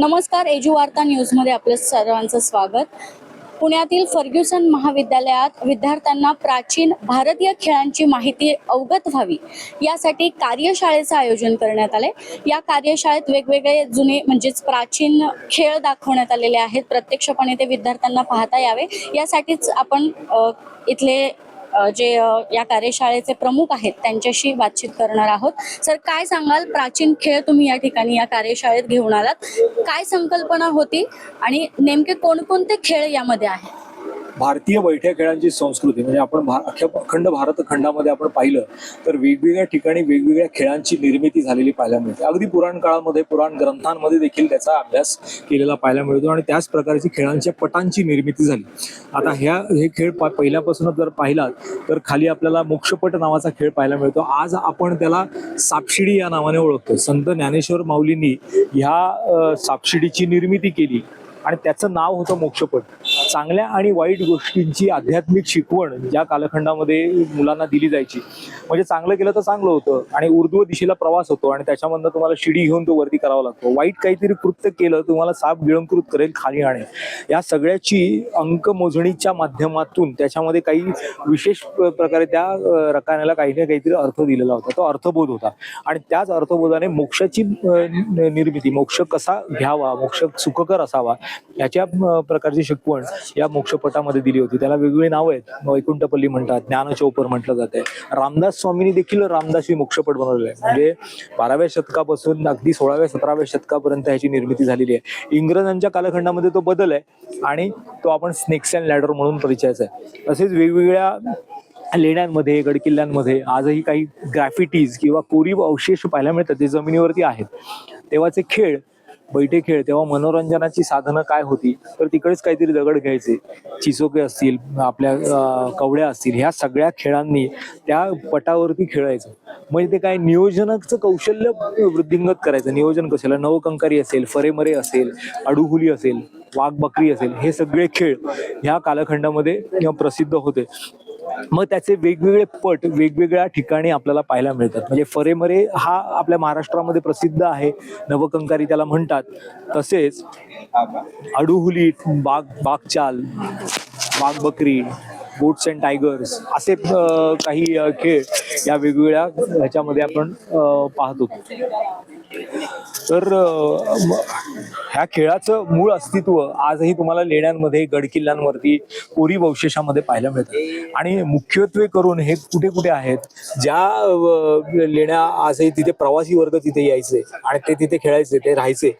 नमस्कार एजू वार्ता न्यूजमध्ये आपलं सर्वांचं स्वागत. पुण्यातील फर्ग्युसन महाविद्यालयात विद्यार्थ्यांना प्राचीन भारतीय खेळांची माहिती अवगत व्हावी यासाठी कार्यशाळेचं आयोजन करण्यात आले या कार्यशाळेत वेगवेगळे जुने म्हणजेच प्राचीन खेळ दाखवण्यात आलेले आहेत. प्रत्यक्षपणे ते विद्यार्थ्यांना पाहता यावे. यासाठीच आपण इथले जे या कार्यशाळेचे प्रमुख आहेत त्यांच्याशी बातचीत करणार आहोत. सर काय सांगाल? प्राचीन खेळ तुम्ही या ठिकाणी या कार्यशाळेत घेऊन आलात. काय संकल्पना होती? आणि नेमके कोणकोणते खेळ यामध्ये आहेत? भारतीय बैठ्या खेळांची संस्कृती म्हणजे आपण भा अख्ख्या अखंड भारत खंडामध्ये आपण पाहिलं तर वेगवेगळ्या ठिकाणी वेगवेगळ्या खेळांची निर्मिती झालेली पाहायला मिळते. अगदी पुराण काळामध्ये पुराण ग्रंथांमध्ये देखील त्याचा अभ्यास केलेला पाहायला मिळतो आणि त्याच प्रकारची खेळांच्या पटांची निर्मिती झाली. आता ह्या हे खेळ पा- पहिल्यापासूनच जर पाहिलात तर खाली आपल्याला मोक्षपट नावाचा खेळ पाहायला मिळतो. आज आपण त्याला सापशिडी या नावाने ओळखतो. संत ज्ञानेश्वर माऊलींनी ह्या सापशिडीची निर्मिती केली आणि त्याचं नाव होतं मोक्षपट. चांगल्या आणि वाईट गोष्टींची आध्यात्मिक शिकवण ज्या कालखंडामध्ये मुलांना दिली जायची. म्हणजे चांगलं केलं तर चांगलं होतं आणि ऊर्ध्व दिशेला प्रवास होतो आणि त्याच्यामधनं तुम्हाला शिडी घेऊन तो वरती करावा लागतो. वाईट काहीतरी कृत्य केलं तुम्हाला साप गिळंकृत करेल खाली आणेल या सगळ्याची अंक मोजणीच्या माध्यमातून त्याच्यामध्ये काही विशेष प्रकारे त्या रकान्याला काही ना काहीतरी अर्थ दिलेला होता. तो अर्थबोध होता. आणि त्याच अर्थबोधाने मोक्षाची निर्मिती मोक्ष कसा घ्यावा मोक्ष सुखकर असावा याच्या प्रकारची शिकवण या मोक्षपटामध्ये दिली होती. त्याला वेगवेगळी नावं आहेत. वैकुंठपल्ली म्हणतात ज्ञानचौपर म्हटलं जाते रामदास स्वामींनी देखील रामदासी मोक्षपट बनवलेला आहे. म्हणजे बाराव्या शतकापासून अगदी सोळाव्या सतराव्या शतकापर्यंत ह्याची निर्मिती झालेली आहे. इंग्रजांच्या कालखंडामध्ये तो बदल आहे आणि तो आपण स्नेक्स अँड लॅडर म्हणून परिचयाचा आहे. तसेच वेगवेगळ्या लेण्यांमध्ये गडकिल्ल्यांमध्ये आजही काही ग्रॅफिटीज किंवा कोरीव अवशेष पाहायला मिळतात ते जमिनीवरती आहेत. तेव्हाचे खेळ बैठे खेळ तेव्हा मनोरंजनाची साधनं काय होती? तर तिकडेच काहीतरी दगड घ्यायचे. चिचोके असतील आपल्या कवड्या असतील ह्या सगळ्या खेळांनी त्या पटावरती खेळायचं. म्हणजे ते काय नियोजनाचं कौशल्य वृद्धिंगत करायचं. नियोजन कशाला? नवकंकारी असेल फरेमरे असेल अडुहुली असेल वाघ बकरी असेल हे सगळे खेळ ह्या कालखंडामध्ये प्रसिद्ध होते. मग त्याचे वेगवेगळे पट वेगवेगळ्या ठिकाणी आपल्याला पाहायला मिळतात. म्हणजे फरेमरे हा आपल्या महाराष्ट्रामध्ये प्रसिद्ध आहे. नवकंकारी त्याला म्हणतात. तसेच अडुहुली बाग बागचाल बाग बकरी गोट्स अँड टायगर्स असे काही खेळ या वेगवेगळ्या ह्याच्यामध्ये आपण पाहतो. तर ह्या खेळाचं मूळ अस्तित्व आजही तुम्हाला लेण्यांमध्ये गडकिल्ल्यांवरती कोरीव अवशेषामध्ये पाहायला मिळतं. आणि मुख्यत्वे करून हे कुठे कुठे आहेत ज्या लेण्या आजही तिथे प्रवासी वर्ग तिथे यायचे आणि ते तिथे खेळायचे ते राहायचे.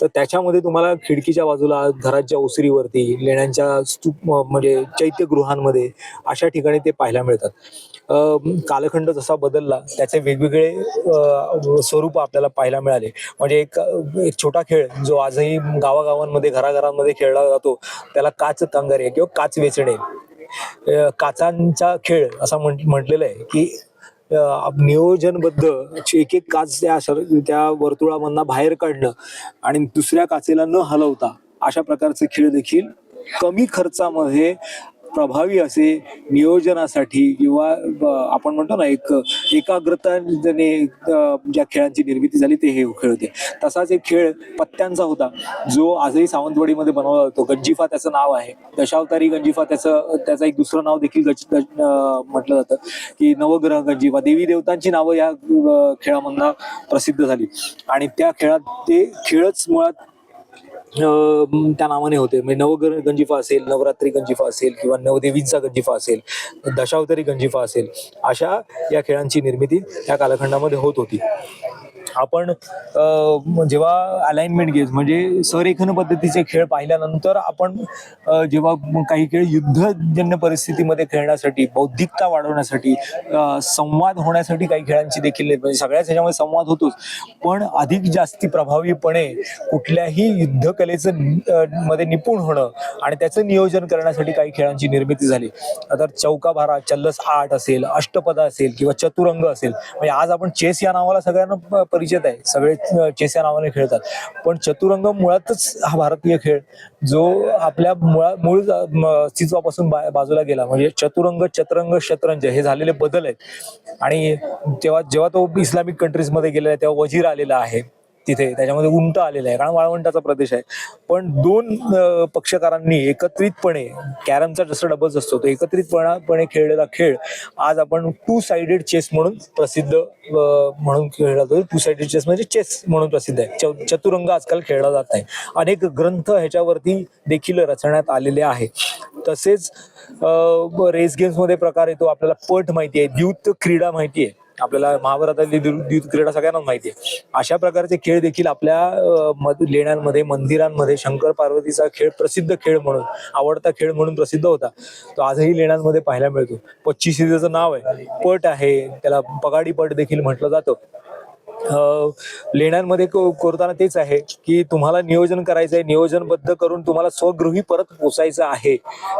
तर त्याच्यामध्ये तुम्हाला खिडकीच्या बाजूला घराच्या ओसरीवरती लेण्यांच्या स्तूप म्हणजे चैत्यगृहांमध्ये अशा ठिकाणी ते पाहायला मिळतात. कालखंड जसा बदलला त्याचे वेगवेगळे स्वरूप आपल्याला पाहायला मिळाले. म्हणजे एक एक छोटा खेळ जो आजही गावागावांमध्ये घराघरांमध्ये खेळला जातो त्याला काच कांगारे किंवा काच वेचणे. काचांचा खेळ असा म्हण- म्हटलेलं आहे की नियोजनबद्ध एक एक काच त्या त्या वर्तुळामधनं बाहेर काढणं आणि दुसऱ्या काचेला न हलवता अशा प्रकारचे खेळ देखील कमी खर्चामध्ये प्रभावी असे नियोजनासाठी किंवा आपण म्हणतो ना एक एकाग्रताने ज्या खेळांची निर्मिती झाली ते हे खेळ होते. तसाच एक खेळ पत्त्यांचा होता. जो आजही सावंतवाडीमध्ये बनवला जातो. गंजिफा त्याचं नाव आहे. दशावतारी गंजिफा त्याचं त्याचं एक दुसरं नाव देखील गज म्हटलं जातं. की नवग्रह गंजिफा. देवी देवतांची नावं या खेळामधनं प्रसिद्ध झाली. आणि त्या खेळात ते खेळच मुळात त्या नावाने होते. म्हणजे नवग्रह गंजिफा असेल नवरात्री गंजिफा असेल किंवा नवदेवींचा गंजिफा असेल दशावतारी गंजिफा असेल अशा या खेळांची निर्मिती त्या कालखंडामध्ये होत होती. आपण जेव्हा अलाइनमेंट गेम्स म्हणजे संरेखन पद्धतीचे खेळ पाहिल्यानंतर आपण जेव्हा काही खेळ युद्धजन्य परिस्थितीमध्ये खेळण्यासाठी बौद्धिकता वाढवण्यासाठी संवाद होण्यासाठी काही खेळांची देखील म्हणजे सगळ्याच ह्याच्यामध्ये संवाद होतोच. पण अधिक जास्ती प्रभावीपणे कुठल्याही युद्धकलेचं मध्ये निपुण होणं आणि त्याचं नियोजन करण्यासाठी काही खेळांची निर्मिती झाली. तर चौका भारा चल्लस आठ असेल अष्टपदा असेल किंवा चतुरंग असेल. म्हणजे आज आपण चेस या नावाला सगळ्यांना परिचित आहे. सगळे चेस या नावाने खेळतात. पण चतुरंग मुळातच हा भारतीय खेळ जो आपल्या मुळा मूळ म- अस्तित्वापासून बा- बाजूला गेला. म्हणजे चतुरंग चतरंग शतरंज हे झालेले बदल आहेत. आणि तेव्हा जेव्हा तो इस्लामिक कंट्रीजमध्ये गेलेला आहे तेव्हा वजीर आलेला आहे. तिथे. त्याच्यामध्ये उंट आलेलं आहे. कारण वाळवंटाचा प्रदेश आहे. पण दोन पक्षकारांनी एकत्रितपणे कॅरमचा जसं डबल्स असतो तो एकत्रितपणापणे खेळलेला खेळ आज आपण टू साइडेड चेस म्हणून प्रसिद्ध म्हणून खेळला जातो. टू साइडेड चेस म्हणजे चेस म्हणून प्रसिद्ध आहे. चतुरंग आजकाल खेळला जात नाही. अनेक ग्रंथ ह्याच्यावरती देखील रचण्यात आलेले आहे. तसेच रेस गेम्समध्ये प्रकार येतो. आपल्याला पट माहिती आहे. द्यूत क्रीडा माहिती आहे. आपल्याला महाभारतातली द्यूत क्रीडा सगळ्यांना माहिती आहे. अशा प्रकारचे खेळ देखील आपल्या लेण्यांमध्ये मंदिरांमध्ये शंकर पार्वतीचा खेळ प्रसिद्ध खेळ म्हणून आवडता खेळ म्हणून प्रसिद्ध होता. तो आजही लेण्यांमध्ये पाहायला मिळतो. पच्चीस त्याचं नाव आहे. पट आहे. त्याला पगाडी पट देखील म्हटलं जातं. लेण्यांमध्ये को- करताना तेच आहे की तुम्हाला नियोजन करायचं आहे नियोजनबद्ध करून तुम्हाला स्वगृही परत पोचायचं आहे.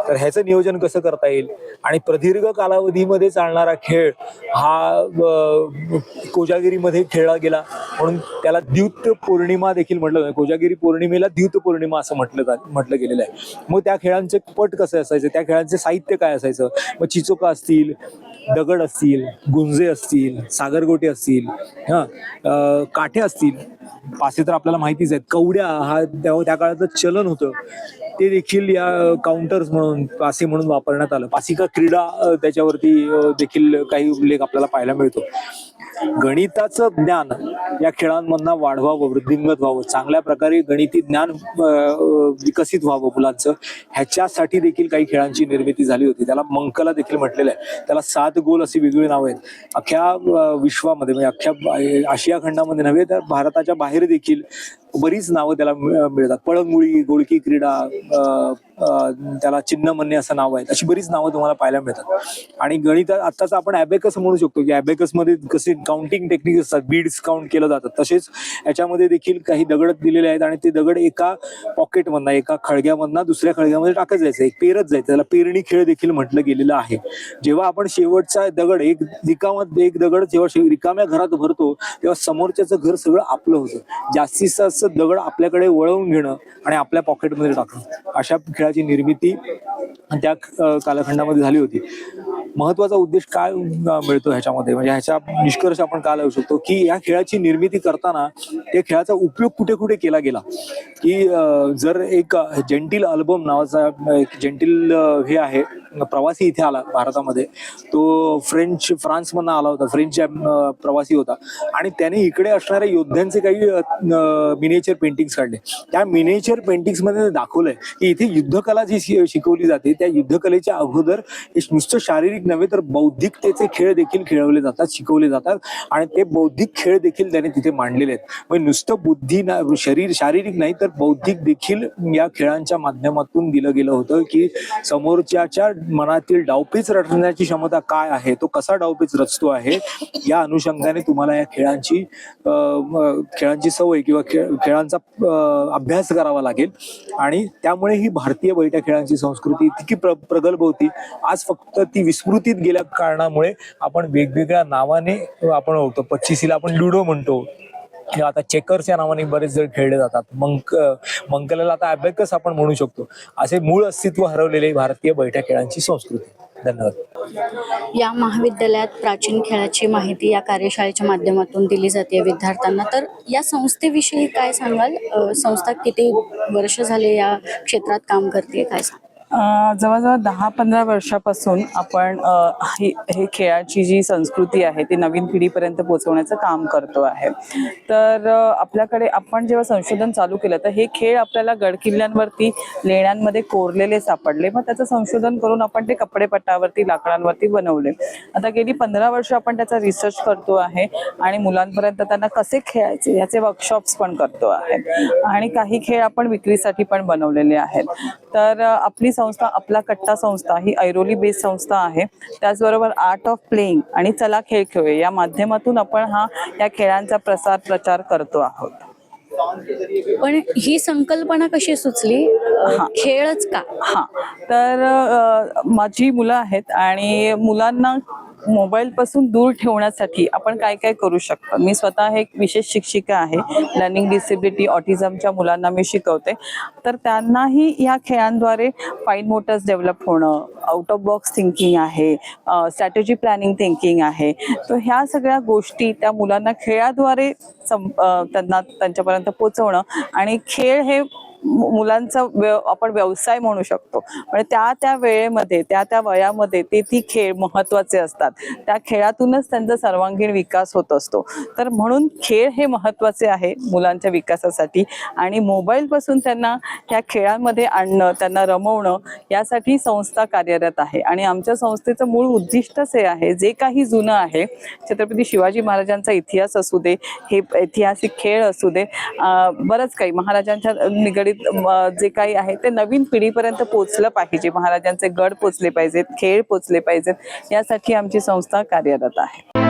तर ह्याचं नियोजन कसं करता येईल? आणि प्रदीर्घ कालावधीमध्ये चालणारा खेळ हा कोजागिरीमध्ये खेळला गेला म्हणून त्याला द्यूत पौर्णिमा देखील म्हटलं कोजागिरी पौर्णिमेला द्यूत पौर्णिमा असं म्हटलं जा म्हटलं गेलेलं आहे. मग त्या खेळांचे पट कसे असायचे? त्या खेळांचे साहित्य काय असायचं? मग चिचोका असतील दगड असतील गुंजे असतील सागरगोटे असतील हा काठे असतील पासे तर आपल्याला माहितीच आहेत. कवड्या हा त्या काळाचं चलन होतं. ते देखील या काउंटर्स म्हणून पासे म्हणून वापरण्यात आलं. पासिका क्रीडा त्याच्यावरती देखील काही उल्लेख आपल्याला पाहायला मिळतो. गणिताचं ज्ञान या खेळांमधनं वाढवावं वृद्धिंगत व्हावं चांगल्या प्रकारे गणिती ज्ञान विकसित व्हावं मुलांचं ह्याच्यासाठी देखील काही खेळांची निर्मिती झाली होती. त्याला मंकला देखील म्हटलेलं आहे. त्याला सात गोल अशी वेगळी नावं आहेत. अख्ख्या विश्वामध्ये म्हणजे अख्ख्या आशिया खंडामध्ये नव्हे तर भारताच्या बाहेर देखील बरीच नावं त्याला मिळतात. पळंगुळी गोळकी क्रीडा 呃 त्याला चिन्ह म्हणणे असं नाव आहेत. अशी बरीच नावं तुम्हाला पाहायला मिळतात. आणि गणित आत्ताच आपण ॲबेकस म्हणू शकतो की ॲबेकसमध्ये कसे काउंटिंग टेक्निक असतात बीड्स काउंट केलं जातात तसेच याच्यामध्ये देखील काही दगड दिलेले आहेत आणि ते दगड एका पॉकेटमधनं एका खळग्यामधनं दुसऱ्या खळग्यामध्ये टाकत जायचं. एक पेरत जायचं. त्याला पेरणी खेळ देखील म्हटलं गेलेलं आहे. जेव्हा आपण शेवटचा दगड एक रिकामध्ये एक दगड जेव्हा रिकाम्या घरात भरतो तेव्हा समोरच्याचं घर सगळं आपलं होतं. जास्तीत जास्त दगड आपल्याकडे वळवून घेणं आणि आपल्या पॉकेटमध्ये टाकणं. अशा खेळा खेळाची निर्मिती त्या कालखंडामध्ये झाली होती. महत्त्वाचा उद्देश काय मिळतो ह्याच्यामध्ये? म्हणजे ह्याचा निष्कर्ष आपण काय लावू शकतो? की या खेळाची निर्मिती करताना त्या खेळाचा उपयोग कुठे कुठे केला गेला? की जर एक जेंटिल अल्बम नावाचा एक जेंटिल हे आहे प्रवासी इथे आला भारतामध्ये. तो फ्रेंच फ्रान्समधनं आला होता. फ्रेंच प्रवासी होता. आणि त्याने इकडे असणाऱ्या योद्ध्यांचे काही मिनेचर पेंटिंग्स काढले. त्या मिनेचर पेंटिंग्समध्ये दाखवलंय की इथे युद्धकला जी शिकवली जाते त्या युद्धकलेच्या अगोदर नुसतं शारीरिक नव्हे तर बौद्धिकतेचे खेळ देखील खेळवले जातात शिकवले जातात. आणि ते बौद्धिक खेळ देखील त्याने तिथे मांडलेले आहेत. म्हणजे नुसतं बुद्धी ना शरीर शारीरिक नाही तर बौद्धिक देखील या खेळांच्या माध्यमातून दिलं गेलं होतं की समोरच्याच्या मनातील डावपेच रचण्याची क्षमता काय आहे? तो कसा डावपेच रचतो आहे? या अनुषंगाने तुम्हाला या खेळांची खेळांची सवय किंवा खेळ खेळांचा अभ्यास करावा लागेल. आणि त्यामुळे ही भारतीय बैठ्या खेळांची संस्कृती इतकी प्र प्रगल्भ होती. आज फक्त ती विस्मृतीत गेल्या कारणामुळे आपण वेगवेगळ्या नावाने आपण ओळखतो. पच्चीसीला आपण लुडो म्हणतो. किंवा आता चेकर्स या नावाने बरेच जण खेळले जातात. मंक मंकलेला आता अबॅकस आपण म्हणू शकतो. असे मूळ अस्तित्व हरवलेले भारतीय बैठ्या खेळांची संस्कृती. धन्यवाद. या महाविद्यालयात प्राचीन खेळाची माहिती या कार्यशाळेच्या माध्यमातून दिली जाते विद्यार्थ्यांना. तर या संस्थेविषयी काय सांगाल? संस्था किती वर्ष झाले या क्षेत्रात काम करते? काय सांगाल? जवळजवळ दहा पंधरा वर्षापासून आपण हे खेळाची जी संस्कृती आहे ती नवीन पिढीपर्यंत पोहोचवण्याचं काम करतो आहे. तर आपल्याकडे आपण जेव्हा संशोधन चालू केलं तर हे खेळ आपल्याला गडकिल्ल्यांवरती लेण्यांमध्ये कोरलेले सापडले. मग त्याचं संशोधन करून आपण ते कपडेपटावरती लाकडांवरती बनवले. आता गेली पंधरा वर्ष आपण त्याचा रिसर्च करतो आहे आणि मुलांपर्यंत त्यांना कसे खेळायचे याचे वर्कशॉप्स पण करतो आहे. आणि काही खेळ आपण विक्रीसाठी पण बनवलेले आहेत. तर आपली संस्था आपला कट्टा संस्था ही ऐरोली बेस्ड संस्था आहे. त्याचबरोबर आर्ट ऑफ प्लेइंग आणि चला खेळ खेळूया. या माध्यमातून आपण हा या खेळांचा प्रसार प्रचार करतो आहोत. पण ही संकल्पना कशी सुचली? हा. खेळच का? हा. तर माझी मुलं आहेत आणि मुलांना मोबाईलपासून दूर ठेवण्यासाठी आपण काय काय करू शकतो? मी स्वतः एक विशेष शिक्षिका आहे. लर्निंग डिसेबिलिटी ऑटिझमच्या मुलांना मी शिकवते. तर त्यांनाही या खेळांद्वारे फाईन मोटर्स डेव्हलप होणं आउट ऑफ बॉक्स थिंकिंग आहे स्ट्रॅटेजी प्लॅनिंग थिंकिंग आहे. तर ह्या सगळ्या गोष्टी त्या मुलांना खेळाद्वारे सं त्यांना त्यांच्यापर्यंत पोचवणं आणि खेळ हे मुलांचा आपण व्यवसाय म्हणू शकतो. म्हणजे त्या त्या वेळेमध्ये त्या त्या वयामध्ये ते ती खेळ महत्त्वाचे असतात. त्या खेळातूनच त्यांचा सर्वांगीण विकास होत असतो. तर म्हणून खेळ हे महत्त्वाचे आहे मुलांच्या विकासासाठी. आणि मोबाईलपासून त्यांना ह्या खेळांमध्ये आणणं त्यांना रमवणं यासाठी संस्था कार्यरत आहे. आणि आमच्या संस्थेचं मूळ उद्दिष्टच हे आहे जे काही जुनं आहे छत्रपती शिवाजी महाराजांचा इतिहास असू दे हे ऐतिहासिक खेळ असू दे बरंच काही. महाराजांच्या निगडीत अं, जे काही आहे ते नवीन पिढीपर्यंत पोचलं पाहिजे. महाराजांचे गड पोचले पाहिजेत खेळ पोचले पाहिजेत. यासाठी आमची संस्था कार्यरत आहे.